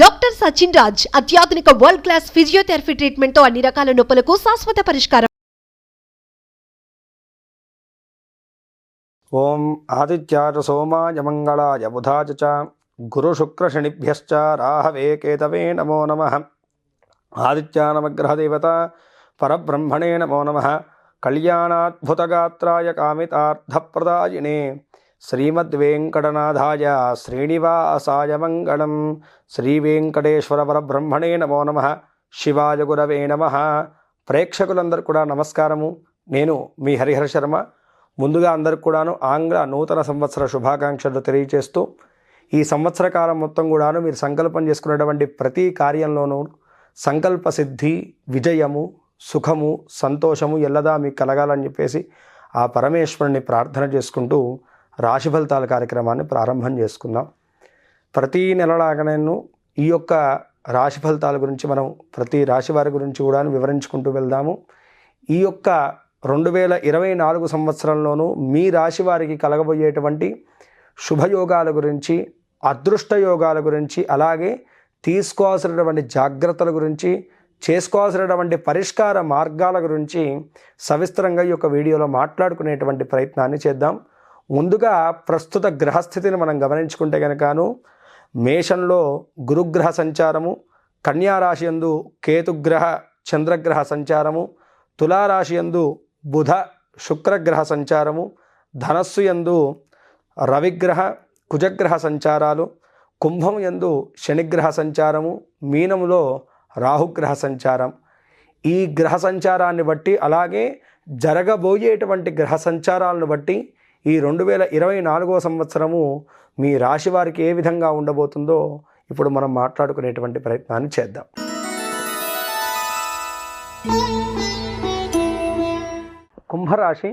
Doctor Sachin Raj అత్యాధునిక world class physiotherapy ట్రీట్మెంట్తో అన్ని రకాల నొప్పులకు శాశ్వత పరిష్కారం. ఓం ఆదిత్యాయ సోమాయ మంగళాయ బుధాయ చ శనిభ్యశ్చ రాహవే కేతవే నమో నమ. ఆదిత్యానమగ్రహదేవత పరబ్రహ్మణే నమో నమ. కళ్యాణాద్భుతగాత్రాయ కామితార్థప్రదాయినే శ్రీమద్వేంకటనాథాయ శ్రీనివాసాయ మంగళం శ్రీవేంకటేశ్వర పరబ్రహ్మణే నమో నమ. శివాయ గురవే నమ. ప్రేక్షకులందరూ కూడా నమస్కారము. నేను మీ హరిహర శర్మ. ముందుగా అందరికి కూడాను ఆంగ్ల నూతన సంవత్సర శుభాకాంక్షలు తెలియజేస్తూ ఈ సంవత్సర కాలం మొత్తం కూడాను మీరు సంకల్పం చేసుకునేటువంటి ప్రతి కార్యంలోనూ సంకల్ప సిద్ధి విజయము సుఖము సంతోషము ఎల్లదా మీకు కలగాలని చెప్పేసి ఆ పరమేశ్వరుని ప్రార్థన చేసుకుంటూ రాశి ఫలితాల కార్యక్రమాన్ని ప్రారంభం చేసుకుందాం. ప్రతి నెలలాగానేను ఈ యొక్క రాశి ఫలితాల గురించి మనం ప్రతి రాశి వారి గురించి కూడా వివరించుకుంటూ వెళ్దాము. ఈ యొక్క రెండు వేల ఇరవై నాలుగు సంవత్సరంలోనూ మీ రాశి వారికి కలగబోయేటువంటి శుభయోగాల గురించి అదృష్ట యోగాల గురించి అలాగే తీసుకోవాల్సినటువంటి జాగ్రత్తల గురించి చేసుకోవాల్సినటువంటి పరిష్కార మార్గాల గురించి సవిస్తరంగా ఈ యొక్క వీడియోలో మాట్లాడుకునేటువంటి ప్రయత్నాన్ని చేద్దాం. ముందుగా ప్రస్తుత గ్రహస్థితిని మనం గమనించుకుంటే కనుకను మేషంలో గురుగ్రహ సంచారము కన్యారాశి యందు కేతుగ్రహ చంద్రగ్రహ సంచారము తులారాశి యందు బుధ శుక్రగ్రహ సంచారము ధనస్సు యందు రవిగ్రహ కుజగ్రహ సంచారాలు కుంభం యందు శనిగ్రహ సంచారము మీనములో రాహుగ్రహ సంచారం. ఈ గ్రహ సంచారాన్ని బట్టి అలాగే జరగబోయేటువంటి గ్రహ సంచారాలను బట్టి ఈ రెండు వేల ఇరవై నాలుగో సంవత్సరము మీ రాశి వారికి ఏ విధంగా ఉండబోతుందో ఇప్పుడు మనం మాట్లాడుకునేటువంటి ప్రయత్నాన్ని చేద్దాం. కుంభరాశి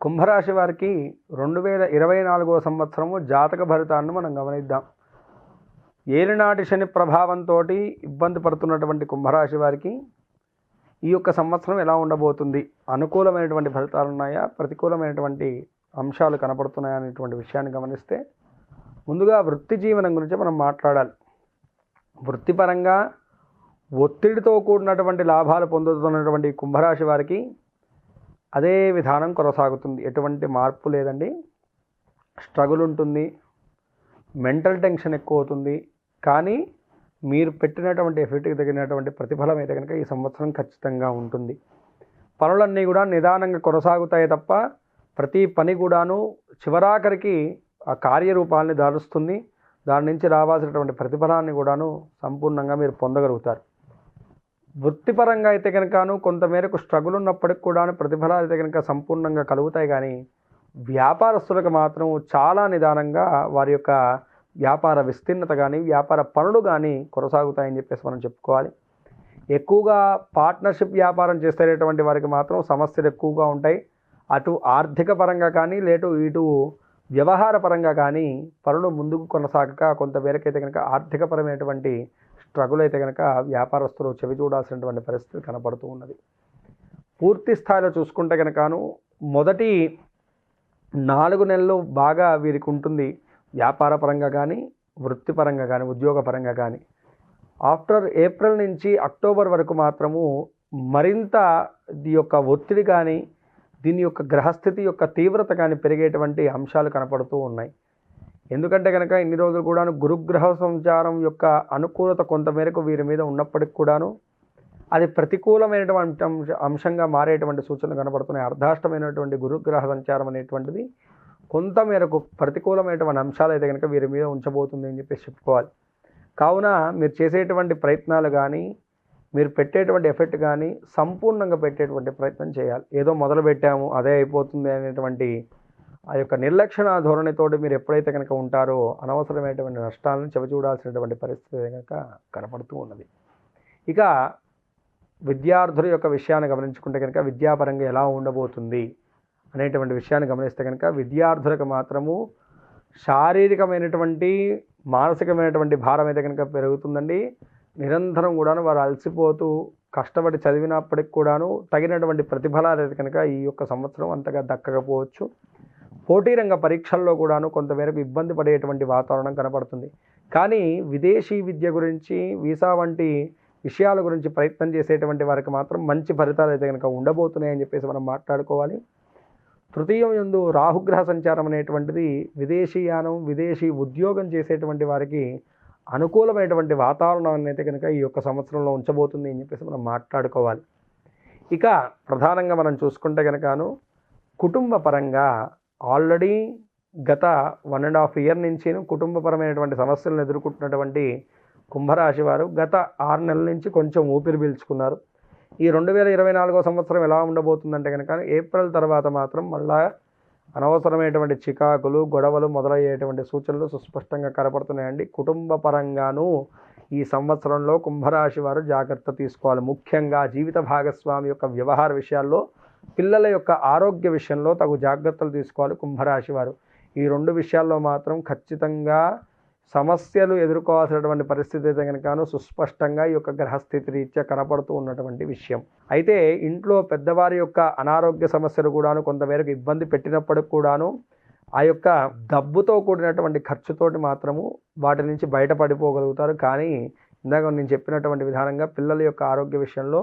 కుంభరాశి వారికి రెండు వేల ఇరవై నాలుగో సంవత్సరము జాతక భరితాన్ని మనం గమనిద్దాం. ఏలినాటి శని ప్రభావంతో ఇబ్బంది పడుతున్నటువంటి కుంభరాశి వారికి ఈ యొక్క సంవత్సరం ఎలా ఉండబోతుంది? అనుకూలమైనటువంటి ఫలితాలు ఉన్నాయా ప్రతికూలమైనటువంటి అంశాలు కనపడుతున్నాయనేటువంటి విషయాన్ని గమనిస్తే ముందుగా వృత్తి జీవనం గురించి మనం మాట్లాడాలి. వృత్తిపరంగా ఒత్తిడితో కూడినటువంటి లాభాలు పొందుతున్నటువంటి కుంభరాశి వారికి అదే విధానం కొనసాగుతుంది. ఎటువంటి మార్పు లేదండి. స్ట్రగుల్ ఉంటుంది. మెంటల్ టెన్షన్ ఎక్కువ అవుతుంది. కానీ మీరు పెట్టినటువంటి ఎఫెక్ట్కి తగినటువంటి ప్రతిఫలం అయితే కనుక ఈ సంవత్సరం ఖచ్చితంగా ఉంటుంది. పనులన్నీ కూడా నిదానంగా కొనసాగుతాయి తప్ప ప్రతి పని కూడాను చివరాఖరికి ఆ కార్యరూపాలని దారుస్తుంది. దాని నుంచి రావాల్సినటువంటి ప్రతిఫలాన్ని కూడాను సంపూర్ణంగా మీరు పొందగలుగుతారు. వృత్తిపరంగా అయితే కనుకను కొంతమేరకు స్ట్రగుల్ ఉన్నప్పటికి కూడాను ప్రతిఫలాలు అయితే కనుక సంపూర్ణంగా కలుగుతాయి. కానీ వ్యాపారస్తులకు మాత్రం చాలా నిదానంగా వారి యొక్క వ్యాపార విస్తీర్ణత కానీ వ్యాపార పనులు కానీ కొనసాగుతాయని చెప్పేసి మనం చెప్పుకోవాలి. ఎక్కువగా పార్ట్నర్షిప్ వ్యాపారం చేసేటటువంటి వారికి మాత్రం సమస్యలు ఎక్కువగా ఉంటాయి. అటు ఆర్థిక పరంగా కానీ లేటు ఇటు వ్యవహార పరంగా కానీ పనులు ముందుకు కొనసాగక కొంతమేరకైతే కనుక ఆర్థికపరమైనటువంటి స్ట్రగుల్ అయితే కనుక వ్యాపారస్తులు చెవి చూడాల్సినటువంటి పరిస్థితి కనపడుతూ ఉన్నది. పూర్తి స్థాయిలో చూసుకుంటే కనుకను మొదటి నాలుగు నెలలు బాగా వీరికి ఉంటుంది. వ్యాపార పరంగా కానీ వృత్తిపరంగా కానీ ఉద్యోగపరంగా కానీ. ఆఫ్టర్ ఏప్రిల్ నుంచి అక్టోబర్ వరకు మాత్రము మరింత ఈ యొక్క ఒత్తిడి కానీ దీని యొక్క గ్రహస్థితి యొక్క తీవ్రత కానీ పెరిగేటువంటి అంశాలు కనపడుతూ ఉన్నాయి. ఎందుకంటే కనుక ఇన్ని రోజులు కూడాను గురుగ్రహ సంచారం యొక్క అనుకూలత కొంతమేరకు వీరి మీద ఉన్నప్పటికి కూడాను అది ప్రతికూలమైనటువంటి అంశ అంశంగా మారేటువంటి సూచనలు కనబడుతున్నాయి అర్ధాష్టమైనటువంటి గురుగ్రహ సంచారం అనేటువంటిది కొంతమేరకు ప్రతికూలమైనటువంటి అంశాలు అయితే కనుక వీరి మీద ఉంచబోతుంది అని చెప్పేసి చెప్పుకోవాలి. కావున మీరు చేసేటువంటి ప్రయత్నాలు కానీ మీరు పెట్టేటువంటి ఎఫెక్ట్ కానీ సంపూర్ణంగా పెట్టేటువంటి ప్రయత్నం చేయాలి. ఏదో మొదలు పెట్టాము అదే అయిపోతుంది అనేటువంటి ఆ యొక్క నిర్లక్షణ ధోరణితోటి మీరు ఎప్పుడైతే కనుక ఉంటారో అనవసరమైనటువంటి నష్టాలను చవిచూడాల్సినటువంటి పరిస్థితి కనుక కనపడుతూ ఉన్నది. ఇక విద్యార్థుల యొక్క విషయాన్ని గమనించుకుంటే కనుక విద్యాపరంగా ఎలా ఉండబోతుంది అనేటువంటి విషయాన్ని గమనిస్తే కనుక విద్యార్థులకు మాత్రము శారీరకమైనటువంటి మానసికమైనటువంటి భారం అయితే కనుక పెరుగుతుందండి. నిరంతరం కూడాను వారు అలసిపోతూ కష్టపడి చదివినప్పటికి కూడాను తగినటువంటి ప్రతిఫలాలు కనుక ఈ యొక్క సంవత్సరం అంతగా దక్కకపోవచ్చు. పోటీ రంగ పరీక్షల్లో కూడాను కొంతమేరకు ఇబ్బంది పడేటువంటి వాతావరణం కనపడుతుంది. కానీ విదేశీ విద్య గురించి వీసా వంటి విషయాల గురించి ప్రయత్నం చేసేటువంటి వారికి మాత్రం మంచి ఫలితాలు అయితే కనుక ఉండబోతున్నాయని చెప్పేసి మనం మాట్లాడుకోవాలి. తృతీయం ఎందు రాహుగ్రహ సంచారం అనేటువంటిది విదేశీయానం విదేశీ ఉద్యోగం చేసేటువంటి వారికి అనుకూలమైనటువంటి వాతావరణం అయితే కనుక ఈ యొక్క సంవత్సరంలో ఉంచబోతుంది అని చెప్పేసి మనం మాట్లాడుకోవాలి. ఇక ప్రధానంగా మనం చూసుకుంటే కనుకను కుటుంబ పరంగా ఆల్రెడీ గత వన్ అండ్ హాఫ్ ఇయర్ నుంచి కుటుంబపరమైనటువంటి సమస్యలను ఎదుర్కొంటున్నటువంటి కుంభరాశి వారు గత ఆరు నెలల నుంచి కొంచెం ఊపిరి పీల్చుకున్నారు. ఈ రెండు వేల ఇరవై నాలుగో సంవత్సరం ఎలా ఉండబోతుందంటే కనుక ఏప్రిల్ తర్వాత మాత్రం మళ్ళా అనవసరమైనటువంటి చికాకులు గొడవలు మొదలయ్యేటువంటి సూచనలు సుస్పష్టంగా కనపడుతున్నాయండి. కుటుంబ పరంగాను ఈ సంవత్సరంలో కుంభరాశి వారు జాగ్రత్త తీసుకోవాలి. ముఖ్యంగా జీవిత భాగస్వామి యొక్క వ్యవహార విషయాల్లో పిల్లల యొక్క ఆరోగ్య విషయంలో తగు జాగ్రత్తలు తీసుకోవాలి కుంభరాశి వారు. ఈ రెండు విషయాల్లో మాత్రం ఖచ్చితంగా సమస్యలు ఎదుర్కోవాల్సినటువంటి పరిస్థితి అయితే కనుకను సుస్పష్టంగా ఈ యొక్క గ్రహస్థితి రీత్యా కనపడుతూ ఉన్నటువంటి విషయం. అయితే ఇంట్లో పెద్దవారి యొక్క అనారోగ్య సమస్యలు కూడాను కొంతమేరకు ఇబ్బంది పెట్టినప్పటికి కూడాను ఆ యొక్క డబ్బుతో కూడినటువంటి ఖర్చుతోటి మాత్రము వాటి నుంచి బయటపడిపోగలుగుతారు. కానీ ఇందాక నేను చెప్పినటువంటి విధానంగా పిల్లల యొక్క ఆరోగ్య విషయంలో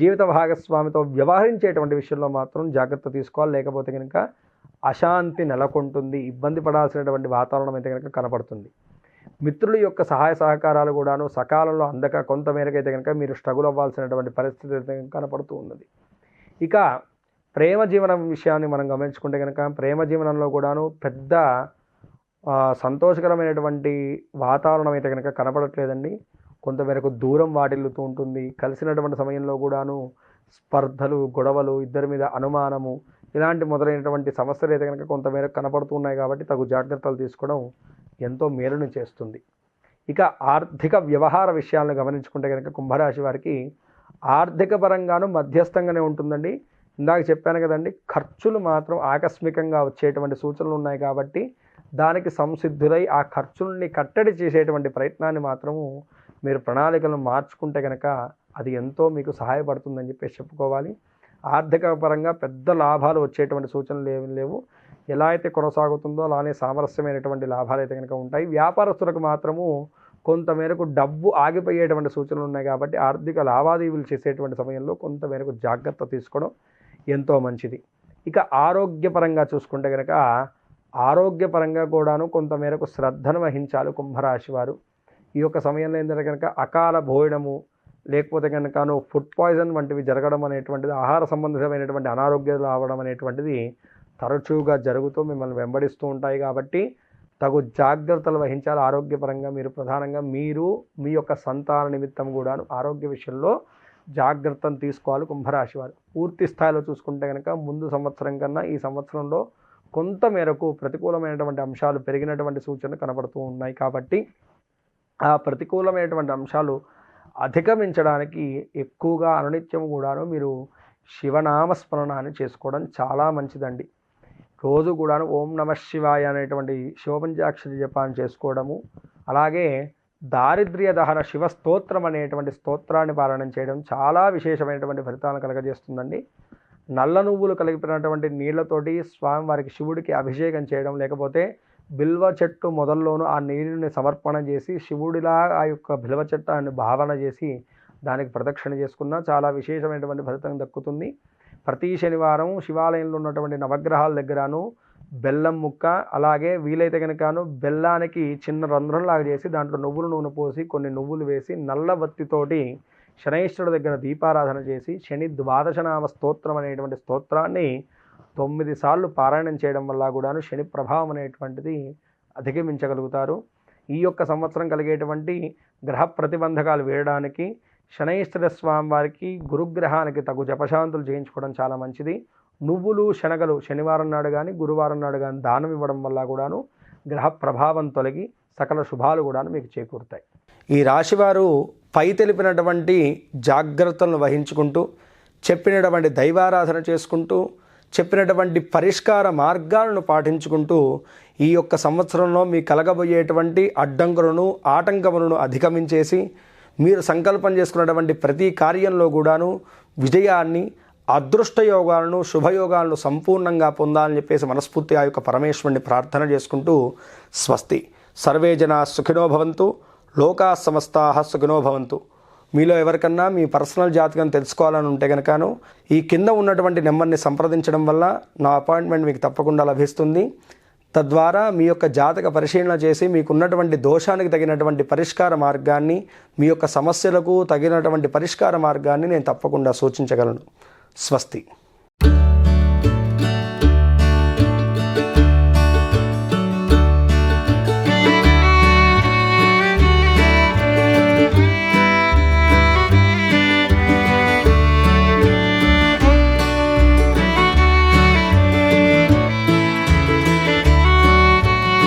జీవిత భాగస్వామితో వ్యవహరించేటువంటి విషయంలో మాత్రం జాగ్రత్త తీసుకోవాలి. లేకపోతే కనుక అశాంతి నెలకొంటుంది. ఇబ్బంది పడాల్సినటువంటి వాతావరణం అయితే కనుక కనపడుతుంది. మిత్రుల యొక్క సహాయ సహకారాలు కూడాను సకాలంలో అందక కొంతమేరకైతే కనుక మీరు స్ట్రగుల్ అవ్వాల్సినటువంటి పరిస్థితి అయితే కనపడుతూ ఉన్నది. ఇక ప్రేమ జీవనం విషయాన్ని మనం గమనించుకుంటే కనుక ప్రేమ జీవనంలో కూడాను పెద్ద సంతోషకరమైనటువంటి వాతావరణం అయితే కనుక కనపడట్లేదండి. కొంతమేరకు దూరం వాటిల్లుతూ ఉంటుంది. కలిసినటువంటి సమయంలో కూడాను స్పర్ధలు గొడవలు ఇద్దరి మీద అనుమానము ఇలాంటి మొదలైనటువంటి సమస్యలు అయితే కనుక కొంతమేరకు కనపడుతున్నాయి కాబట్టి తగు జాగ్రత్తలు తీసుకోవడం ఎంతో మేలును చేస్తుంది. ఇక ఆర్థిక వ్యవహార విషయాలను గమనించుకుంటే కనుక కుంభరాశి వారికి ఆర్థిక పరంగాను మధ్యస్థంగానే ఉంటుందండి. ఇందాక చెప్పాను కదండి ఖర్చులు మాత్రం ఆకస్మికంగా వచ్చేటువంటి సూచనలు ఉన్నాయి కాబట్టి దానికి సంసిద్ధులై ఆ ఖర్చుల్ని కట్టడి చేసేటువంటి ప్రయత్నాన్ని మాత్రము మీరు ప్రణాళికలను మార్చుకుంటే కనుక అది ఎంతో మీకు సహాయపడుతుందని చెప్పేసి చెప్పుకోవాలి. ఆర్థిక పరంగా పెద్ద లాభాలు వచ్చేటువంటి సూచనలు ఏమి లేవు. ఎలా అయితే కొనసాగుతుందో అలానే సామరస్యమైనటువంటి లాభాలు అయితే కనుక ఉంటాయి. వ్యాపారస్తులకు మాత్రము కొంతమేరకు డబ్బు ఆగిపోయేటువంటి సూచనలు ఉన్నాయి కాబట్టి ఆర్థిక లావాదేవీలు చేసేటువంటి సమయంలో కొంతమేరకు జాగ్రత్త తీసుకోవడం ఎంతో మంచిది. ఇక ఆరోగ్యపరంగా చూసుకుంటే కనుక ఆరోగ్యపరంగా కూడాను కొంతమేరకు శ్రద్ధను వహించాలి కుంభరాశి వారు. ఈ యొక్క సమయంలో ఏంటంటే కనుక అకాల భోయడము లేకపోతే కనుకను ఫుడ్ పాయిజన్ వంటివి జరగడం అనేటువంటిది ఆహార సంబంధితమైనటువంటి అనారోగ్యాలు రావడం అనేటువంటిది తరచుగా జరుగుతూ మిమ్మల్ని వెంబడిస్తూ ఉంటాయి కాబట్టి తగు జాగ్రత్తలు వహించాలి. ఆరోగ్యపరంగా మీరు ప్రధానంగా మీరు మీ యొక్క సంతాన నిమిత్తం కూడాను ఆరోగ్య విషయంలో జాగ్రత్తను తీసుకోవాలి కుంభరాశి వారు. పూర్తి స్థాయిలో చూసుకుంటే కనుక ముందు సంవత్సరం కన్నా ఈ సంవత్సరంలో కొంత మేరకు ప్రతికూలమైనటువంటి అంశాలు పెరిగినటువంటి సూచనలు కనబడుతూ ఉన్నాయి కాబట్టి ఆ ప్రతికూలమైనటువంటి అంశాలు అధిగమించడానికి ఎక్కువగా అనునిత్యం కూడాను మీరు శివనామస్మరణాన్ని చేసుకోవడం చాలా మంచిదండి. రోజు కూడాను ఓం నమ శివాయ అనేటువంటి శివపంచాక్షరి జపాన్ని చేసుకోవడము అలాగే దారిద్ర్య దహన శివ స్తోత్రం అనేటువంటి స్తోత్రాన్ని పారాయణం చేయడం చాలా విశేషమైనటువంటి ఫలితాలను కలగజేస్తుందండి. నల్ల నువ్వులు కలిపినటువంటి నీళ్ళతోటి స్వామివారికి శివుడికి అభిషేకం చేయడం లేకపోతే బిల్వ చెట్టు మొదల్లోనూ ఆ నీరుని సమర్పణ చేసి శివుడిలా ఆ యొక్క బిల్వ చెట్టాన్ని భావన చేసి దానికి ప్రదక్షిణ చేసుకున్నా చాలా విశేషమైనటువంటి ఫలితం దక్కుతుంది. ప్రతి శనివారం శివాలయంలో ఉన్నటువంటి నవగ్రహాల దగ్గరను బెల్లం ముక్క అలాగే వీలైతే కనుకను బెల్లానికి చిన్న రంధ్రంలాగా చేసి దాంట్లో నువ్వుల నూనె పోసి కొన్ని నువ్వులు వేసి నల్ల బత్తితోటి శనైశ్వరుడు దగ్గర దీపారాధన చేసి శని ద్వాదశనామ స్తోత్రం అనేటువంటి స్తోత్రాన్ని తొమ్మిది సార్లు పారాయణం చేయడం వల్ల కూడాను శని ప్రభావం అనేటువంటిది అధిగమించగలుగుతారు. ఈ యొక్క సంవత్సరం కలిగేటువంటి గ్రహ ప్రతిబంధకాలు వేయడానికి శనైశ్వర స్వామి వారికి గురుగ్రహానికి తగు జపశాంతులు చేయించుకోవడం చాలా మంచిది. నువ్వులు శనగలు శనివారం నాడు కానీ గురువారం నాడు కానీ దానం ఇవ్వడం వల్ల కూడాను గ్రహ ప్రభావం తొలగి సకల శుభాలు కూడాను మీకు చేకూరుతాయి. ఈ రాశివారు పై తెలిపినటువంటి జాగ్రత్తలను వహించుకుంటూ చెప్పినటువంటి దైవారాధన చేసుకుంటూ చెప్పినటువంటి పరిష్కార మార్గాలను పాటించుకుంటూ ఈ యొక్క సంవత్సరంలో మీ కలగబోయేటువంటి అడ్డంకులను ఆటంకములను అధిగమించేసి మీరు సంకల్పం చేసుకున్నటువంటి ప్రతి కార్యంలో కూడాను విజయాన్ని అదృష్ట యోగాలను శుభయోగాలను సంపూర్ణంగా పొందాలని చెప్పేసి మనస్ఫూర్తి ఆ యొక్క పరమేశ్వరుని ప్రార్థన చేసుకుంటూ స్వస్తి. సర్వే జన సుఖినో భవంతు లోకా సమస్తా సుఖినో భవంతు. మీలో ఎవరికన్నా మీ పర్సనల్ జాతకం తెలుసుకోవాలని ఉంటే కనుకను ఈ కింద ఉన్నటువంటి నెంబర్ని సంప్రదించడం వల్ల నా అపాయింట్మెంట్ మీకు తప్పకుండా లభిస్తుంది. తద్వారా మీ యొక్క జాతక పరిశీలన చేసి మీకున్నటువంటి దోషానికి తగినటువంటి పరిష్కార మార్గాన్ని మీ యొక్క సమస్యలకు తగినటువంటి పరిష్కార మార్గాన్ని నేను తప్పకుండా సూచించగలను. స్వస్తి.